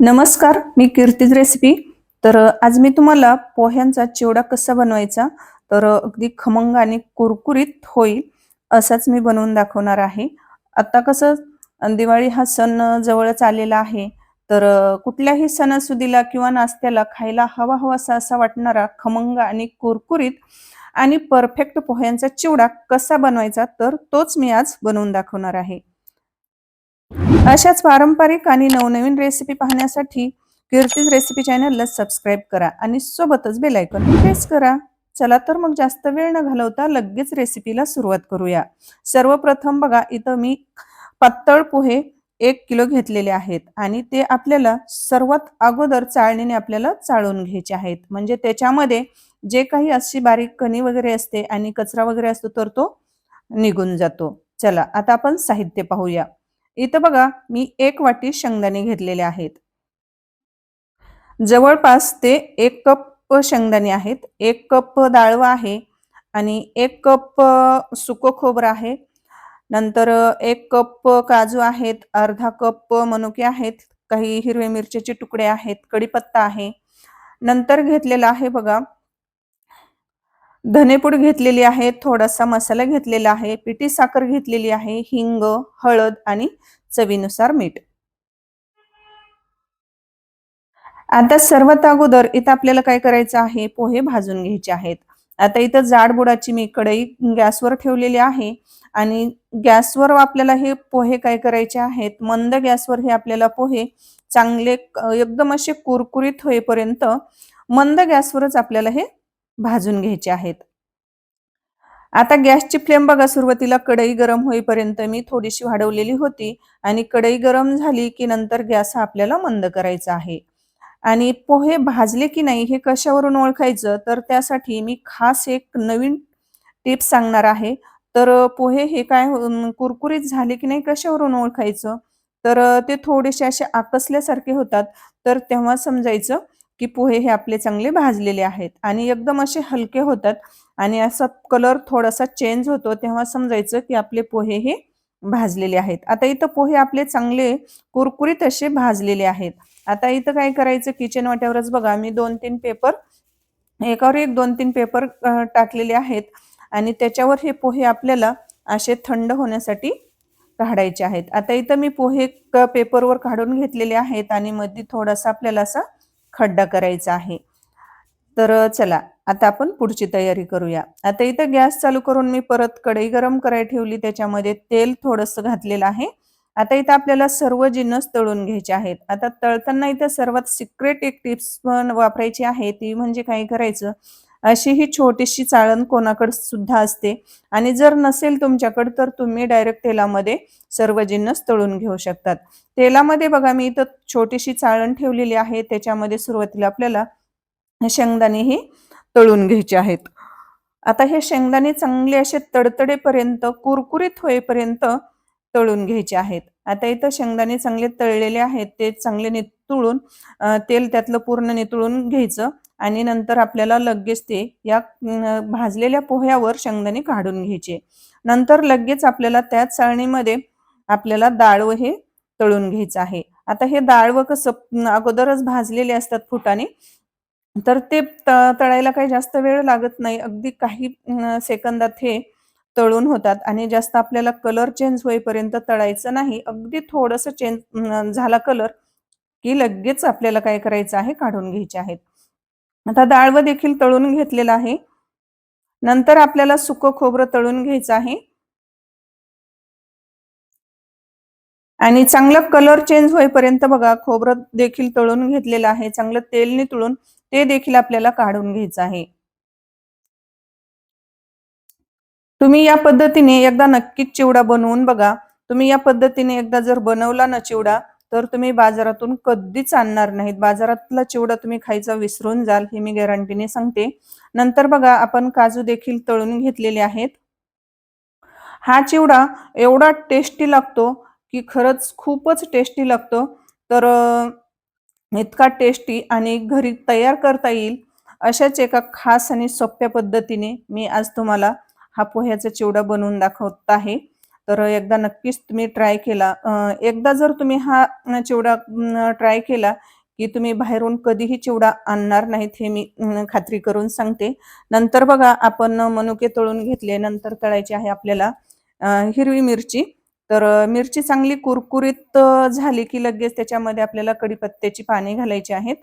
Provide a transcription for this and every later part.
नमस्कार मी कीर्तीज रेसिपी. तर आज मी तुम्हाला पोह्यांचा चिवडा कसा बनवायचा? तर अगदी खमंग आणि कुरकुरीत होईल असाच मी बनवून दाखवणार आहे. आता कसं दिवाळी हा सण जवळच आलेला आहे. तर कुठल्याही सणासुदीला किंवा नाश्त्याला खायला हवा हवासा असा वाटणारा खमंग आणि कुरकुरीत आणि परफेक्ट पोह्यांचा चिवडा कसा बनवायचा तर तोच मी आज बनवून दाखवणार आहे. अशाच पारंपरिक आणि नवनवीन रेसिपी पाहण्यासाठी कीर्तीज रेसिपी चॅनलला सबस्क्राईब करा आणि सोबतच बेल आयकॉन प्रेस करा. चला तर मग जास्त वेळ न घालवता लगेच रेसिपीला सुरुवात करूया. सर्वप्रथम बघा इथं मी पातळ पोहे एक किलो घेतलेले आहेत आणि ते आपल्याला सर्वात अगोदर चाळणीने आपल्याला चाळून घ्यायचे आहेत. म्हणजे त्याच्यामध्ये जे काही अशी बारीक कणी वगैरे असते आणि कचरा वगैरे असतो तर तो निघून जातो. चला आता आपण साहित्य पाहूया. इथं बघा मी एक वाटी शेंगदाणे घेतलेले आहेत. जवळपास ते एक कप शेंगदाणे आहेत. एक कप डाळवा आहे आणि एक कप सुकं खोबरं आहे. नंतर एक कप काजू आहेत अर्धा कप मनुके आहेत काही हिरवे मिरचीचे तुकडे आहेत कढीपत्ता आहे. नंतर घेतलेला आहे बघा धनेपूड घेतलेली आहे थोडासा मसाला घेतलेला आहे पिठी साखर घेतलेली आहे हिंग हळद आणि चवीनुसार मीठ. आता सर्वात अगोदर इथं आपल्याला काय करायचं आहे? पोहे भाजून घ्यायचे आहेत. आता इथं जाड बुडाची मी कढई गॅसवर ठेवलेली आहे आणि गॅसवर आपल्याला हे पोहे काय करायचे आहेत? मंद गॅसवर हे आपल्याला पोहे चांगले एकदम असे कुरकुरीत होईपर्यंत मंद गॅसवरच आपल्याला हे भाजून घ्यायचे आहेत. आता गॅसची फ्लेम बघा सुरुवातीला कढई गरम होईपर्यंत मी थोडीशी वाढवलेली होती आणि कढई गरम झाली की नंतर गॅस हा आपल्याला मंद करायचा आहे. आणि पोहे भाजले की नाही हे कशावरून ओळखायचं? तर त्यासाठी मी खास एक नवीन टिप्स सांगणार आहे. तर पोहे हे काय कुरकुरीत झाले की नाही कशावरून ओळखायचं? तर ते थोडेसे असे आकसल्यासारखे होतात. तर तेव्हा समजायचं की पोहे हे आपले चांगले भाजलेले आहेत. आणि एकदम असे हलके होतात. आणि असा कलर थोडासा चेंज होतो तेव्हा समजायचं की आपले पोहे हे भाजलेले आहेत. आता इथं पोहे आपले चांगले कुरकुरीत असे भाजलेले आहेत. आता इथं काय करायचं? किचन वाट्यावरच बघा मी दोन तीन पेपर एकावर एक दोन तीन पेपर टाकलेले आहेत. आणि त्याच्यावर हे पोहे आपल्याला असे थंड होण्यासाठी काढायचे आहेत. आता इथं मी पोहे क- पेपरवर काढून घेतलेले आहेत. आणि मध्ये थोडासा आपल्याला असा खड्डा करायचा आहे. तर चला आता आपण पुढची तयारी करूया. आता इथं गॅस चालू करून मी परत कढई गरम करायला ठेवली त्याच्यामध्ये तेल थोडंसं घातलेलं आहे. आता इथं आपल्याला सर्व जिन्नस तळून घ्यायचे आहेत. आता तळताना इथं सर्वात सिक्रेट एक टिप्स पण वापरायची आहे ती म्हणजे काय करायचं? अशी ही छोटीशी चाळण कोणाकडे सुद्धा असते. आणि जर नसेल तुमच्याकडे तर तुम्ही डायरेक्ट तेलामध्ये सर्व जिन्नस तळून घेऊ शकतात. तेलामध्ये बघा मी इथं छोटीशी चाळण ठेवलेली आहे. त्याच्यामध्ये सुरुवातीला आपल्याला शेंगदाणे ही तळून घ्यायचे आहेत. आता हे शेंगदाणे चांगले असे तडतडेपर्यंत कुरकुरीत होईपर्यंत तळून घ्यायचे आहेत. आता इथं शेंगदाणे चांगले तळलेले आहेत. ते चांगले नितळून तेल त्यातलं पूर्ण नितळून घ्यायचं. आणि नंतर आपल्याला लगेच ते या भाजलेल्या पोह्यावर शेंगदाणे काढून घ्यायचे. नंतर लगेच आपल्याला त्याच चाळणीमध्ये आपल्याला डाळवं हे तळून घ्यायचं आहे. आता हे डाळवं कसं अगोदरच भाजलेले असतात फुटाने तर ते तळायला काही जास्त वेळ लागत नाही. अगदी काही सेकंदात हे तळून होतात आणि जास्त आपल्याला कलर चेंज होईपर्यंत तळायचं नाही. अगदी थोडंसं चेंज झाला कलर की लगेच आपल्याला काय करायचं आहे काढून घ्यायचे आहेत. आता डाळवं देखील तळून घेतलेलं आहे. नंतर आपल्याला सुकं खोबरं तळून घ्यायचं आहे. आणि चांगलं कलर चेंज होईपर्यंत बघा खोबरं देखील तळून घेतलेलं आहे. चांगलं तेल नितळून ते देखील आपल्याला काढून घ्यायचं आहे. तुम्ही या पद्धतीने एकदा नक्कीच चिवडा बनवून बघा. तुम्ही या पद्धतीने एकदा जर बनवला ना चिवडा तर तुम्ही बाजारातून कधीच आणणार नाहीत. बाजारातला चिवडा तुम्ही खायचा विसरून जाल हे मी गॅरंटीने सांगते. नंतर बघा आपण काजू देखील तळून घेतलेले आहेत. हा चिवडा एवढा टेस्टी लागतो की खरंच खूपच टेस्टी लागतो. तर इतका टेस्टी आणि घरी तयार करता येईल अशाच एका खास आणि सोप्या पद्धतीने मी आज तुम्हाला हा पोह्याचा चिवडा बनवून दाखवत आहे. तर एकदा नक्कीच तुम्ही ट्राय केला. एकदा जर तुम्ही हा चिवडा ट्राय केला की तुम्ही बाहेरून कधीही चिवडा आणणार नाहीत हे मी खात्री करून सांगते. नंतर बघा आपण मनुके तळून घेतले नंतर तळायची आहे आपल्याला हिरवी मिरची. तर मिरची चांगली कुरकुरीत झाली की लगेच त्याच्यामध्ये आपल्याला कढीपत्त्याची पाने घालायची आहेत.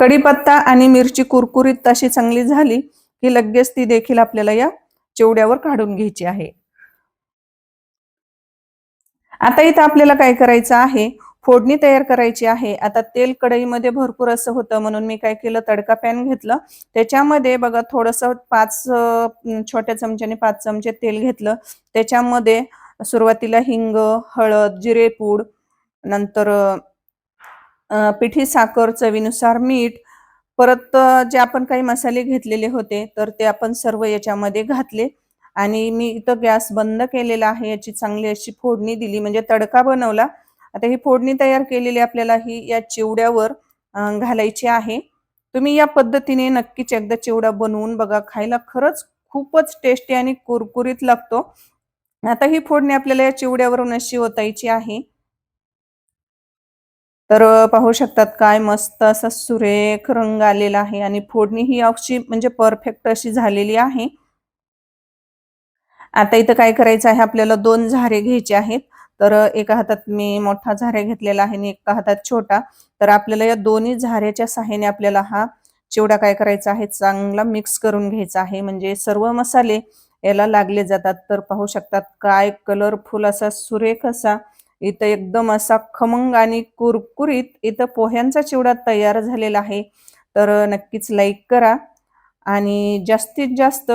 कढीपत्ता आणि मिरची कुरकुरीत अशी चांगली झाली की लगेच ती देखील आपल्याला या चिवड्यावर काढून घ्यायची आहे. आता इथं आपल्याला काय करायचं आहे? फोडणी तयार करायची आहे. आता तेल कढईमध्ये भरपूर असं होतं म्हणून मी काय केलं? तडका पॅन घेतलं. त्याच्यामध्ये बघा थोडंसं पाच छोट्या चमच्याने पाच चमचे तेल घेतलं. त्याच्यामध्ये सुरुवातीला हिंग हळद जिरेपूड नंतर पिठी साखर चवीनुसार मीठ परत जे आपण काही मसाले घेतलेले होते तर ते आपण सर्व याच्यामध्ये घातले. आणि मी इथं गॅस बंद केलेला आहे याची चांगली अशी फोडणी दिली. म्हणजे तडका बनवला. आता ही फोडणी तयार केलेली आपल्याला ही या चिवड्यावर घालायची आहे. तुम्ही या पद्धतीने नक्कीच एकदा चिवडा बनवून बघा. खायला खरंच खूपच टेस्टी आणि कुरकुरीत लागतो. आता ही फोडणी आपल्याला या चिवड्यावरून अशी ओतायची आहे. तर पाहू शकतात काय मस्त असा सुरेख रंग आलेला आहे आणि फोडणी ही अशी म्हणजे परफेक्ट अशी झालेली आहे. आता इथं काय करायचं आहे आपल्याला दोन झारे घ्यायचे आहेत. तर एका हातात मी मोठा झारे घेतलेला आहे आणि एका हातात छोटा. तर आपल्याला या दोन्ही झाऱ्याच्या सहाय्याने आपल्याला हा चिवडा काय करायचा आहे चांगला मिक्स करून घ्यायचा आहे. म्हणजे सर्व मसाले याला लागले जातात. तर पाहू शकतात काय कलरफुल असा सुरेख असा इथं एकदम असा खमंग आणि कुरकुरीत इथं पोह्यांचा चिवडा तयार झालेला आहे. तर नक्कीच लाईक करा. आणि जास्तीत जास्त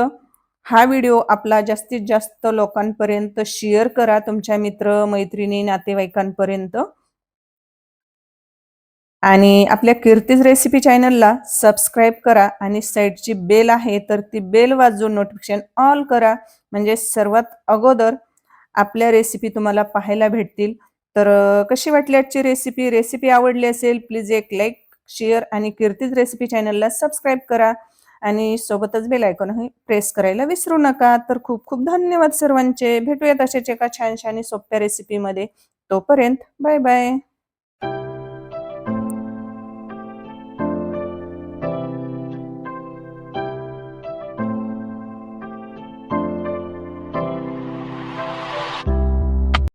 हा व्हिडिओ आपला जास्तीत जास्त लोकांपर्यंत शेअर करा तुमच्या मित्र मैत्रिणी नातेवाईकांपर्यंत. आणि आपल्या कीर्तीज रेसिपी चॅनलला सबस्क्राईब करा आणि साईडची बेल आहे तर ती बेल वाजवून नोटिफिकेशन ऑल करा. म्हणजे सर्वात अगोदर आपल्या रेसिपी तुम्हाला पाहायला भेटतील. तर कशी वाटली आजची रेसिपी रेसिपी आवडली असेल प्लीज एक लाईक शेअर आणि कीर्तीज रेसिपी चॅनलला सबस्क्राईब करा. आणि सोबतच बेल आयकॉनही प्रेस करायला विसरू नका. तर खूप खूप धन्यवाद सर्वांचे. भेटूयात अशाच एका छानशा आणि सोप्या रेसिपीमध्ये तोपर्यंत बाय बाय